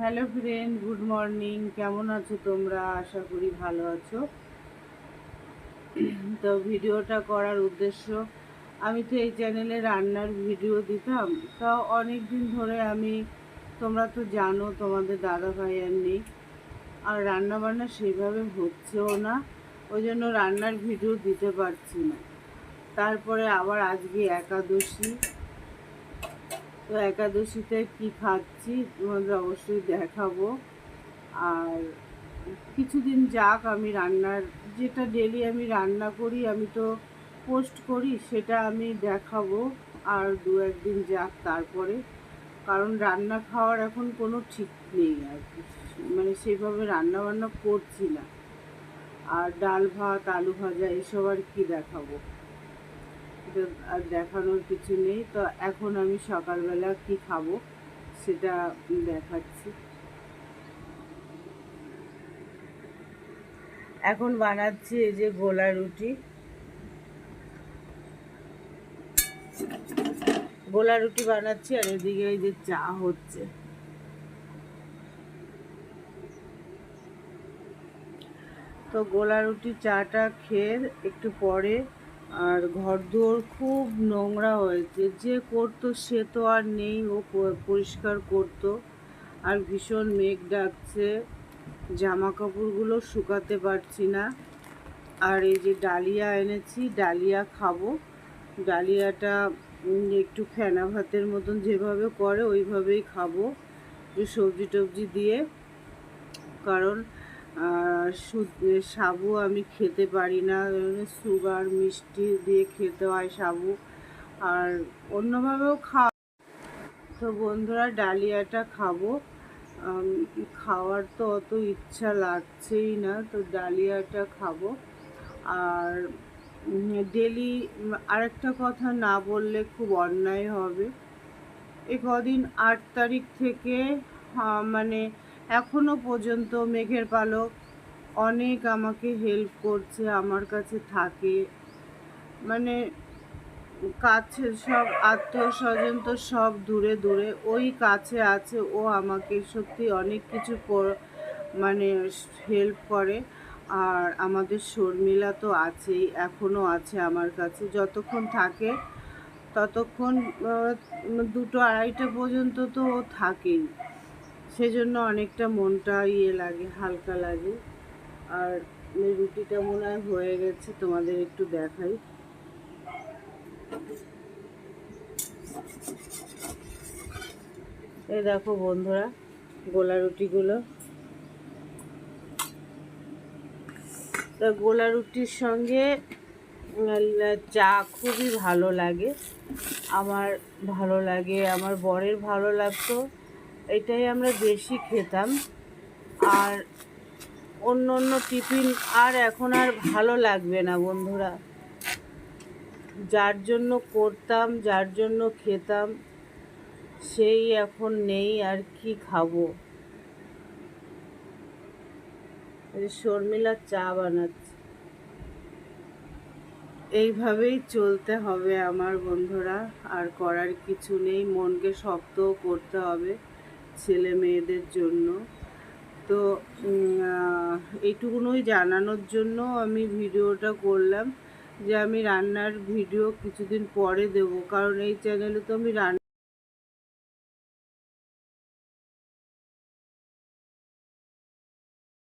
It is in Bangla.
Hello friend, good morning. কেমন আছো তোমরা? আশা করি ভালো আছো। তো ভিডিওটা করার উদ্দেশ্য, আমি তো এই চ্যানেলে রান্নার ভিডিও দিতাম। তা অনেক দিন ধরে আমি, তোমরা তো জানো, তোমাদের দাদা ভাই আর নেই। আর রান্না বান্না সেইভাবে হচ্ছেও না, ওই জন্য রান্নার ভিডিও দিতে পারছি না। তারপরে আবার আজকে একাদশী। তো একাদশীতে কি খাচ্ছি তোমাদের অবশ্যই দেখাবো। আর কিছুদিন যাক, আমি রান্নার, যেটা ডেলি আমি রান্না করি, আমি তো পোস্ট করি, সেটা আমি দেখাবো। আর দু একদিন যাক তারপরে। কারণ রান্না খাওয়ার এখন কোনো ঠিক নেই আর কি। মানে সেভাবে রান্না বান্না করছি না। আর ডাল ভাত, আলু ভাজা, এসব আর কি দেখাবো? এটা আর দেখানোর কিছু নেই। তো এখন আমি সকালবেলা কি খাব সেটা দেখাচ্ছি। এখন বানাচ্ছি এই যে গোলা রুটি। গোলা রুটি বানাচ্ছি আর এদিকে এই যে চা হচ্ছে। তো গোলা রুটি চাটা খেয়ে একটু পরে আর ঘর দুয়ার খুব নোংরা হয়েছে। যে করতো সে তো আর নেই, ও পরিষ্কার করতো। আর ভীষণ মেঘ ডাকছে। জামা কাপড়গুলো শুকাতে পারছি না। আর এই যে ডালিয়া এনেছি, ডালিয়া খাব। ডালিয়াটা একটু ফেনা ভাতের মতন যেভাবে করে, ওইভাবেই খাব। সবজি টবজি দিয়ে। কারণ সাবু আমি খেতে পারি না। সুগার মিষ্টি দিয়ে খেতে হয় সাবু। আর অন্যভাবেও খা তো বন্ধুরা ডালিয়াটা খাব। খাওয়ার তো অত ইচ্ছা লাগছেই না, তো ডালিয়াটা খাব। আর ডেলি আরেকটা কথা না বললে খুব অন্যায় হবে। এ কদিন আট তারিখ থেকে মানে এখনও পর্যন্ত মেঘের পালক অনেক আমাকে হেল্প করছে, আমার কাছে থাকে। মানে কাছে সব আত্মীয় স্বজন তো সব দূরে দূরে, ওই কাছে আছে, ও আমাকে সত্যি অনেক কিছু মানে হেল্প করে। আর আমাদের শর্মিলা তো আছেই এখনও আছে আমার কাছে। যতক্ষণ থাকে, ততক্ষণ দুটো আড়াইটা পর্যন্ত তো ও থাকেই সেজন্য অনেকটা মনটা ইয়ে লাগে, হালকা লাগে। আর রুটিটা মনে হয় হয়ে গেছে, তোমাদের একটু দেখাই। এই দেখো বন্ধুরা, গোলা রুটিগুলো। তা গোলা রুটির সঙ্গে চা খুবই ভালো লাগে। আমার ভালো লাগে, আমার বরের ভালো লাগতো। এটাই আমরা বেশি খেতাম। আর অন্য অন্য টিফিন আর এখন আর ভালো লাগবে না বন্ধুরা। যার জন্য করতাম, যার জন্য খেতাম, সেই এখন নেই আর কি খাব। শর্মিলার চা বানাচ্ছে। এইভাবেই চলতে হবে আমার বন্ধুরা। আর করার কিছু নেই, মনকে শক্তও করতে হবে। ছেলে মেয়েদের জন্য। তো এইটুকুনই জানানোর জন্য আমি ভিডিওটা করলাম যে আমি রান্নার ভিডিও কিছুদিন পরে দেব। কারণ এই চ্যানেলে তো আমি রান্না